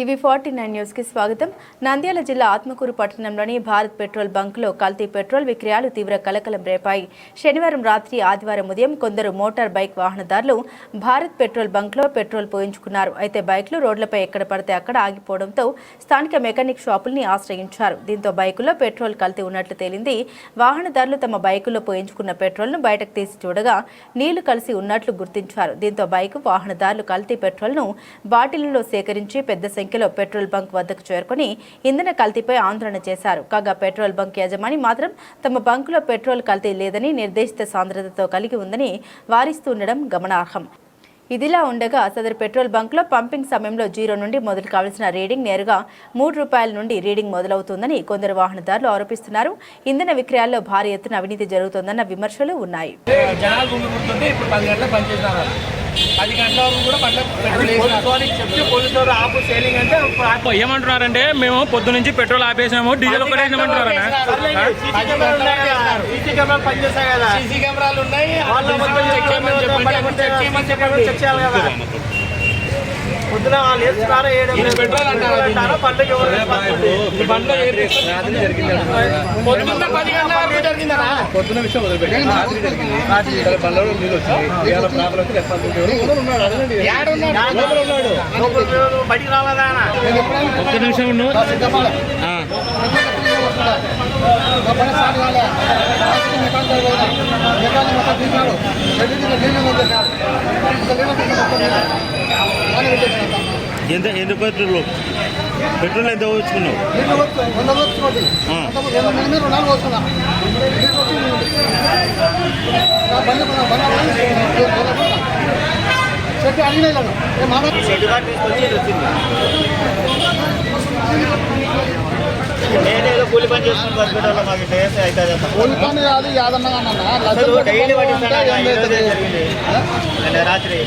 TV forty nine న్యూస్కి స్వాగతం. నంద్యాల జిల్లా ఆత్మకూరు పట్టణంలోని భారత్ పెట్రోల్ బంక్లో కల్తీ పెట్రోల్ విక్రయాలు తీవ్ర కలకలం రేపాయి. శనివారం రాత్రి ఆదివారం ఉదయం కొందరు మోటార్ బైక్ వాహనదారులు భారత్ పెట్రోల్ బంక్లో పెట్రోల్ పోయించుకున్నారు. అయితే బైక్లు రోడ్లపై ఎక్కడ పడితే అక్కడ ఆగిపోవడంతో స్థానిక మెకానిక్ షాపుల్ని ఆశ్రయించారు. దీంతో బైకుల్లో పెట్రోల్ కల్తీ ఉన్నట్లు తేలింది. వాహనదారులు తమ బైకుల్లో పోయించుకున్న పెట్రోల్ను బయటకు తీసి చూడగా నీళ్ళు కలిసి ఉన్నట్లు గుర్తించారు. దీంతో బైక్ వాహనదారులు కల్తీ పెట్రోల్ను బాటిళ్ళలో సేకరించి పెద్ద సంఖ్యలో పెట్రోల్ బంక్ వద్దకు చేరుకుని ఇంధన కల్తీపై ఆందోళన చేశారు. కాగా పెట్రోల్ బంక్ యజమాని మాత్రం తమ బంకులో పెట్రోల్ కల్తీ లేదని నిర్దేశిత సాంద్రతతో కలిగి ఉందని వారిస్తుండడం గమనార్హం. ఇదిలా ఉండగా సదరు పెట్రోల్ బంక్లో పంపింగ్ సమయంలో జీరో నుండి మొదలు కావాల్సిన రీడింగ్ నేరుగా మూడు రూపాయల నుండి రీడింగ్ మొదలవుతుందని కొందరు వాహనదారులు ఆరోపిస్తున్నారు. ఇంధన విక్రయాల్లో భారీ ఎత్తున అవినీతి జరుగుతోందన్న విమర్శలు ఉన్నాయి. పది గంటల వరకు కూడా. చెప్తే పోలీసు ఆపు సేలింగ్ అంటే. ఏమంటున్నారంటే మేము పొద్దు నుంచి పెట్రోల్ ఆపేసాము డీజిల్ ఒకటే సర్లేదు, సీసీ కెమెరాలు పనిచేస్తాయి కదా. సీసీ కెమెరాలు ఉన్నాయి. చెక్ చేయమని చెప్పండి. చెక్ చేయమని చెప్పండి చెక్ చేయాలి కదా. పొద్దున వాళ్ళు వేస్తున్నారా పెట్రోల్ అంటారా జరిగిందనా పొద్దున విషయం వదిలిపెట్టి. రాత్రి జరిగింది. ఇక్కడ బండ్లలో నీళ్ళు వచ్చాయి ఇవాళ ప్రాబ్లం వచ్చి ఉన్నాడు బయటికి రావాలా ఒక్క నిమిషం ఉండు. ఆ. ఎంత ఎంత పెట్రోల్? పెట్రోల్ ఎంత వచ్చుకున్నావు చెప్పి అడిగినాను మాట నేనేదో కూలి పని చేసుకుని బతికేటోళ్ళం మాకు ఇట్లా చేస్తే అవుతుంది అసలు. ఓలి పని కాదు యాదన్న అన్న అసలు డైలీ పట్టిస్తాడా అక్క? ఈ రోజే జరిగింది. నిన్న రాత్రి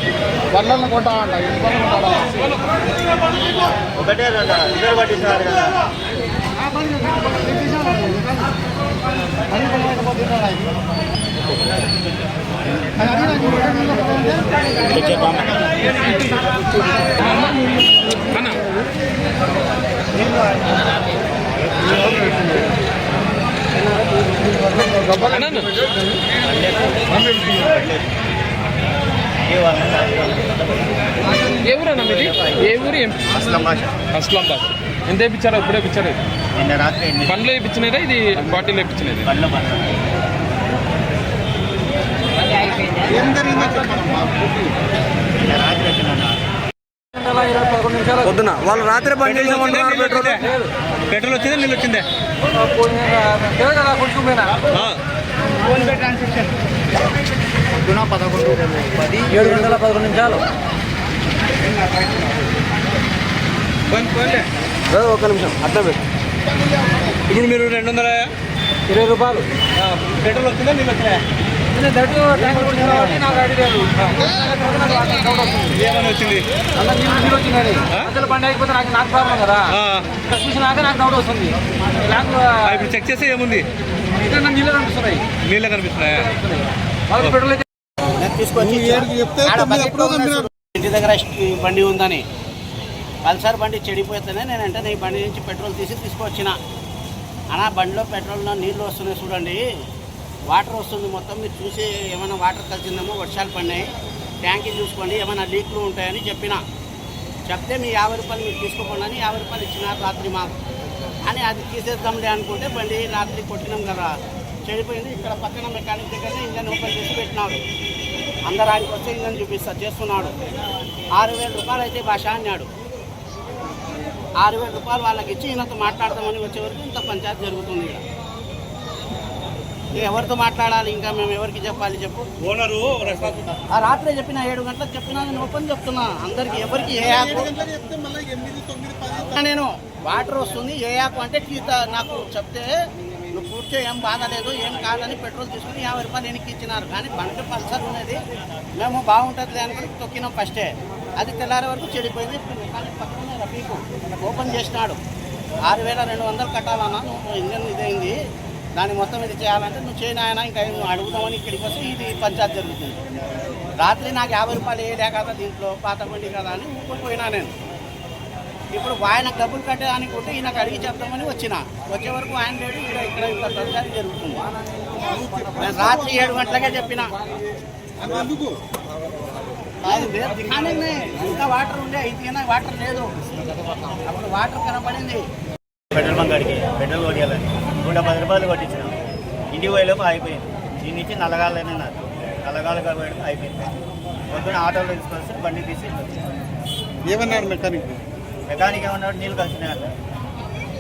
బండ్లను కొంటా అంట ఇంటి పనులు కొంటా ఒకటే రెండు ఇద్దరు పట్టిస్తున్నారు కదా అన్న ఏ ఊరన్నా మీది? ఏ ఊరు ఏం? అసలు భాష. అస్లామాబాద్ ఎంత వేయించారా? ఇప్పుడే వేయించారు? నిన్న రాత్రి బండ్లో వేయించినదా? ఇది బాటిల్ వేయించినది. వచ్చిన పొద్దున. వాళ్ళు రాత్రి బంద్ చేసామంటున్నారు పెట్రోల్ పెట్రోల్ వచ్చిందా నీళ్ళు వచ్చిందే? పదకొండు పది ఏడు గంటల పదకొండు నిమిషాలు. ఒక నిమిషం అట్లా పెట్టు ఇప్పుడు మీరు రెండు వందల ఇరవై రూపాయలు. పెట్రోల్ వచ్చిందా నీళ్ళు వచ్చినాయా ఏమని వచ్చింది? బండి అయిపోతే నాకు నాకు ప్రాబ్లం కదా. చూసినాక నాకు డౌట్ వస్తుంది. నాకు ఇప్పుడు చెక్ చేస్తే ఏముంది? ఇక్కడ నాకు నీళ్ళు కనిపిస్తున్నాయి? నీళ్ళే పెట్రోల్ అయితే ఇంటి దగ్గర బండి ఉందని. పల్సర్ బండి చెడిపోతేనే నేను వెంటనే ఈ బండి నుంచి పెట్రోల్ తీసి తీసుకొచ్చిన. అనా బండిలో పెట్రోల్లో నీళ్ళు వస్తున్నాయి చూడండి. వాటర్ వస్తుంది మొత్తం మీరు చూసి ఏమైనా వాటర్ కలిసిందేమో వర్షాలు పడినాయి. ట్యాంకీ చూసుకోండి ఏమైనా లీక్లు ఉంటాయని చెప్పిన. చెప్తే మీ యాభై రూపాయలు మీరు తీసుకోకుండా అని యాభై రూపాయలు ఇచ్చినారు రాత్రి మాకు. అని అది తీసేద్దాంలే అనుకుంటే బండి రాత్రి కొట్టినాం కదా. చెడిపోయింది ఇక్కడ పక్కన మెకానిక్ దగ్గరనే ఇంజన్ ఓపెన్ చేసి పెట్టినాడు. అందరు ఆయనకు వస్తే ఇంజన్ చూపిస్తా చేస్తున్నాడు. ఆరు వేల రూపాయలు అయితే భాష అన్నాడు. ఆరు వేల రూపాయలు వాళ్ళకి ఇచ్చి ఈయనతో మాట్లాడదామని వచ్చే వరకు ఇంత పంచాయతీ జరుగుతుంది ఇక్కడ. ఎవరితో మాట్లాడాలి? ఇంకా మేము ఎవరికి చెప్పాలి చెప్పు. ఓనరు ఆ రాత్రే చెప్పిన ఏడు గంటలకు చెప్పినా నేను ఓపెన్ చెప్తున్నా. అందరికి ఎవరికి ఏ యాప్ నేను వాటర్ వస్తుంది. ఏ యాప్ అంటే గీత నాకు చెప్తే నువ్వు కూర్చో ఏం బాధ లేదు ఏం కాదని పెట్రోల్ తీసుకుని యాభై రూపాయలు వెనక్కి ఇచ్చినారు. కానీ బండి పల్సర్ ఉన్నది. మేము బాగుంటుంది అనుకుని తొక్కినాం ఫస్టే. అది తెల్లారే వరకు చెడిపోయింది. మెకానిక్ పక్కనే రఫీకు. ఓపెన్ చేసినాడు. ఆరు వేల రెండు వందలు కట్టాలన్నా. నువ్వు ఇంజన్ ఇదైంది. దాన్ని మొత్తం ఇది చేయాలంటే నువ్వు చేయను ఆయన ఇంకా అడుగుదామని ఇక్కడికి వస్తే ఇది పంచాయత్ జరుగుతుంది. రాత్రి నాకు యాభై రూపాయలు వేయలే కదా దీంట్లో పాత బండి కదా అని ఊపిపోయినా నేను. ఇప్పుడు ఆయనకు డబ్బులు కట్టేదానికి ఉంటే ఈయనకు అడిగి చెప్తామని వచ్చిన. వచ్చే వరకు ఆయన లేడు ఇక్కడ ఇక్కడ ఇంత ప్రచారం జరుగుతుంది. నేను రాత్రి ఏడు గంటలకే చెప్పిన. దిగానే. ఇంకా వాటర్ ఉండే అయితే వాటర్ లేదు. అప్పుడు వాటర్ కనపడింది పెట్రోల్ బంక్ అడిగి పెట్రోల్ కొట్టాలని నూట పది రూపాయలు కొట్టించినాం. ఇంటికి పోయేలోపు అయిపోయింది దీని నుంచి నల్లగాలనే నాకు నల్లగాలు కాబట్టి అయిపోయింది పొద్దున ఆటోలో తీసుకొస్తే బండి తీసి ఏమన్నాడు మెకానిక్? మెకానిక్ ఏమన్నాడు? నీళ్ళు కలిసినాయి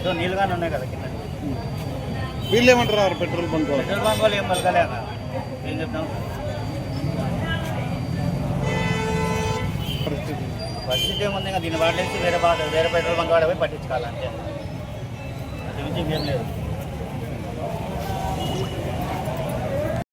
సో నీళ్ళుగానే ఉన్నాయి కదా కింద. వీళ్ళు ఏమంటారు పెట్రోల్ బంక్ పెట్రోల్ బంక్ వాళ్ళు ఏం పలకలే అన్న. ఏం చెప్తాం పరిస్థితి. ఏముంది? ఇంకా దీన్ని వాడేసి వేరే బాధ వేరే పెట్రోల్ బంక్ వాడే పోయి పట్టించుకోవాలంటే అది మించి ఇంకేం లేదు.